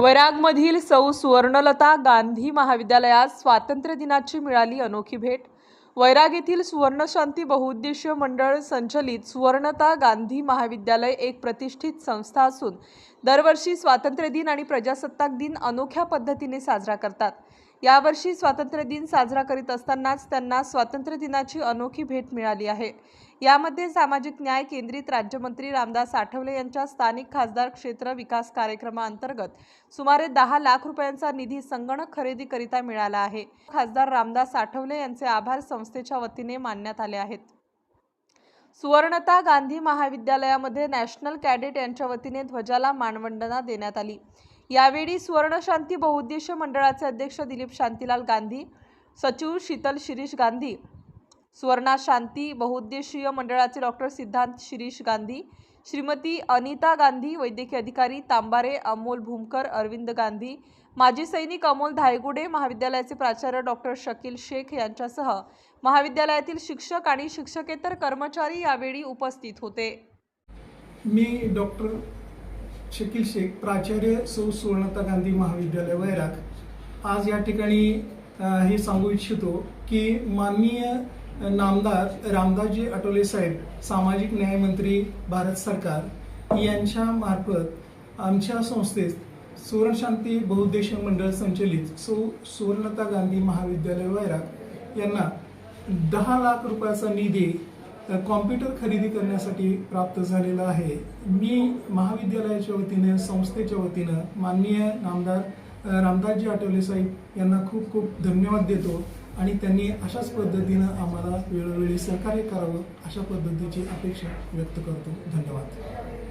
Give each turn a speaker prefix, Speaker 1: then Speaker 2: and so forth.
Speaker 1: वैरागमधील सौ सुवर्णलता गांधी महाविद्यालयात स्वातंत्र्य दिनाची मिळाली अनोखी भेट. वैराग येथील सुवर्णशांती बहुउद्देशीय मंडळ संचलित सुवर्णता गांधी महाविद्यालय एक प्रतिष्ठित संस्था असून दरवर्षी स्वातंत्र्य दिन आणि प्रजासत्ताक दिन अनोख्या पद्धतीने साजरा करतात. यावर्षी स्वातंत्र्य दिन साजरा करीत असतानाच त्यांना स्वातंत्र्य दिनाची अनोखी भेट मिळाली आहे. यामध्ये सामाजिक न्याय केंद्रित राज्यमंत्री रामदास आठवले यांच्या स्थानिक खासदार क्षेत्र विकास कार्यक्रमाअंतर्गत सुमारे दहा लाख रुपयांचा निधी संगणक खरेदीकरिता मिळाला आहे. खासदार रामदास आठवले यांचे आभार संस्थेच्या वतीने मानण्यात आले आहेत. सुवर्णता गांधी महाविद्यालयामध्ये नॅशनल कॅडेट यांच्या वतीने ध्वजाला मानवंदना देण्यात आली. यावेळी सुवर्णशांती बहुउद्देशीय मंडळाचे अध्यक्ष दिलीप शांतीलाल गांधी सचिव शीतल शिरीष गांधी सुवर्णा शांती बहुउद्देशीय मंडळाचे डॉक्टर सिद्धांत शिरीष गांधी श्रीमती अनिता गांधी वैद्यकीय अधिकारी तांबारे अमोल भूमकर अरविंद गांधी माजी सैनिक अमोल धायगुडे महाविद्यालयाचे प्राचार्य डॉक्टर शकील शेख यांच्यासह महाविद्यालयातील शिक्षक आणि शिक्षकेतर कर्मचारी यावेळी उपस्थित होते.
Speaker 2: मी डॉक्टर शकील शेख प्राचार्य सौ सुवर्णता गांधी महाविद्यालय वैराग. आज या ठिकाणी हे सांगू इच्छितो की माननीय नामदार रामदासजी आठवले साहेब सामाजिक न्याय मंत्री भारत सरकार यांच्या मार्फत आमच्या संस्थेत सुवर्णशांती बहुउद्देशीय मंडळ संचलित सौ सुवर्णता गांधी महाविद्यालय वैराग यांना दहा लाख रुपयाचा निधी कॉम्प्युटर खरेदी करण्यासाठी प्राप्त झालेला आहे. मी महाविद्यालयाच्या वतीनं संस्थेच्या वतीनं माननीय नामदार रामदासजी आठवले साहेब यांना खूप खूप धन्यवाद देतो आणि त्यांनी अशाच पद्धतीनं आम्हाला वेळोवेळी सहकार्य करावं अशा पद्धतीची अपेक्षा व्यक्त करतो. धन्यवाद.